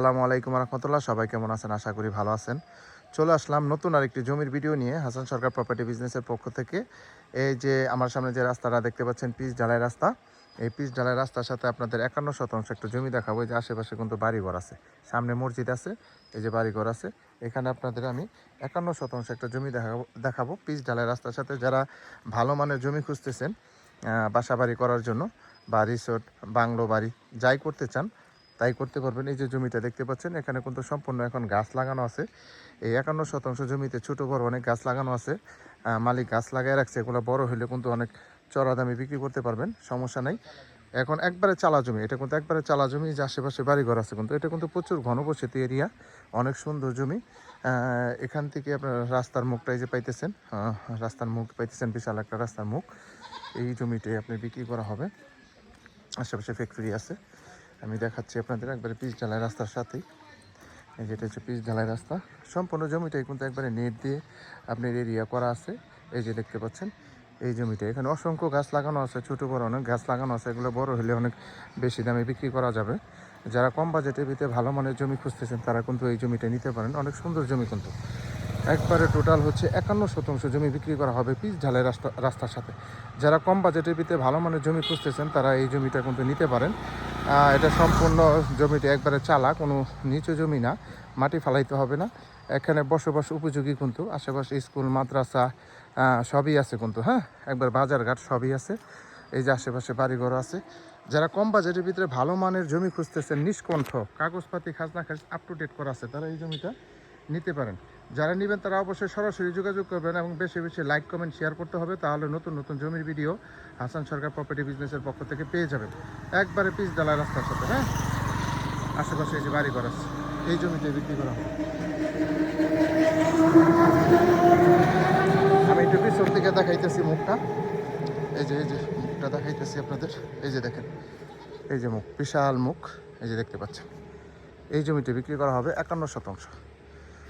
আসসালামু আলাইকুম রহমতুল্লাহ। সবাই কেমন আছেন? আশা করি ভালো আছেন। চলে আসলাম নতুন আরেকটি জমির ভিডিও নিয়ে হাসান সরকার প্রপার্টি বিজনেসের পক্ষ থেকে। এই যে আমার সামনে যে রাস্তাটা দেখতে পাচ্ছেন, পিচ ঢালাই রাস্তা। এই পিচ ঢালাই রাস্তার সাথে আপনাদের একান্ন শতাংশ একটা জমি দেখাবো। যে আশেপাশে কিন্তু বাড়িঘর আছে। সামনে মসজিদ আছে, এই যে বাড়িঘর আছে। এখানে আপনাদের আমি একান্ন শতাংশ একটা জমি দেখাবো দেখাবো পিচ ঢালাই রাস্তার সাথে। যারা ভালো মানের জমি খুঁজতেছেন বাসা বাড়ি করার জন্য বা রিসোর্ট, বাংলো বাড়ি, যাই করতে চান তাই করতে পারবেন। এই যে জমিটা দেখতে পাচ্ছেন, এখানে কিন্তু সম্পূর্ণ এখন গাছ লাগানো আছে। এই একান্ন শতাংশ জমিতে ছোট বড় অনেক গাছ লাগানো আছে। মালিক গাছ লাগাই রাখছে, এগুলো বড় হলে কিন্তু অনেক চড়া দামে বিক্রি করতে পারবেন, সমস্যা নেই। এখন একবারে চালা জমি, এটা কিন্তু একবারে চালা জমি, যে আশেপাশে বাড়িঘর আছে কিন্তু, এটা কিন্তু প্রচুর ঘনবসতি এরিয়া, অনেক সুন্দর জমি। এখান থেকে আপনার রাস্তার মুখটাই যে পাইতেছেন রাস্তার মুখ পাইতেছেন, বিশাল একটা রাস্তার মুখ। এই জমিটাই আপনি বিক্রি করা হবে। আশেপাশে ফ্যাক্টরি আছে। আমি দেখাচ্ছি আপনাদের একবারে পিচ ঢালাই রাস্তার সাথেই। এই যেটা হচ্ছে পিচ ঢালাই রাস্তা। সম্পূর্ণ জমিটাই কিন্তু একবারে নেট দিয়ে আপনার এরিয়া করা আছে। এই যে দেখতে পাচ্ছেন, এই জমিটা। এখানে অসংখ্য গাছ লাগানো আছে, ছোটো বড় অনেক গাছ লাগানো আছে। এগুলো বড় হলে অনেক বেশি দামে বিক্রি করা যাবে। যারা কম বাজেটের ভিতরে ভালো মানের জমি খুঁজতেছেন, তারা কিন্তু এই জমিটা নিতে পারেন। অনেক সুন্দর জমি কিন্তু। একবারে টোটাল হচ্ছে একান্ন শতাংশ জমি বিক্রি করা হবে পিচ ঢালাই রাস্তা, রাস্তার সাথে। যারা কম বাজেটের ভিতরে ভালো মানের জমি খুঁজতেছেন, তারা এই জমিটা কিন্তু নিতে পারেন। এটা সম্পূর্ণ জমিটা একবারে চালা, কোনো নিচু জমি না, মাটি ফালাইতে হবে না। এখানে বসবাস উপযোগী কিন্তু, আশেপাশে স্কুল, মাদ্রাসা সবই আছে কিন্তু হ্যাঁ? একবার বাজারঘাট সবই আছে, এই যে আশেপাশে বাড়িঘর আছে। যারা কম বাজেটের ভিতরে ভালো মানের জমি খুঁজতেছেন, নিষ্কণ্ঠ, কাগজপাতি, খাজনা খাজ আপ টু ডেট করা আছে তারা এই জমিটা নিতে পারেন। যারা নেবেন তারা অবশ্যই সরাসরি যোগাযোগ করবেন এবং বেশি বেশি লাইক, কমেন্ট, শেয়ার করতে হবে, তাহলে নতুন নতুন জমির ভিডিও হাসান সরকার প্রপার্টি বিজনেসের পক্ষ থেকে পেয়ে যাবেন। একবারে পিস ডালা রাস্তার সাথে হ্যাঁ? আশেপাশে এই যে বাড়ি আছে, এই জমিতে বিক্রি করা হবে। আমি একটু পিছন থেকে দেখাইতেছি মুখটা। এই যে এই যে মুখটা দেখাইতেছি আপনাদের। এই যে দেখেন, এই যে মুখ, বিশাল মুখ, এই যে দেখতে পাচ্ছেন। এই জমিতে বিক্রি করা হবে একান্ন শতাংশ।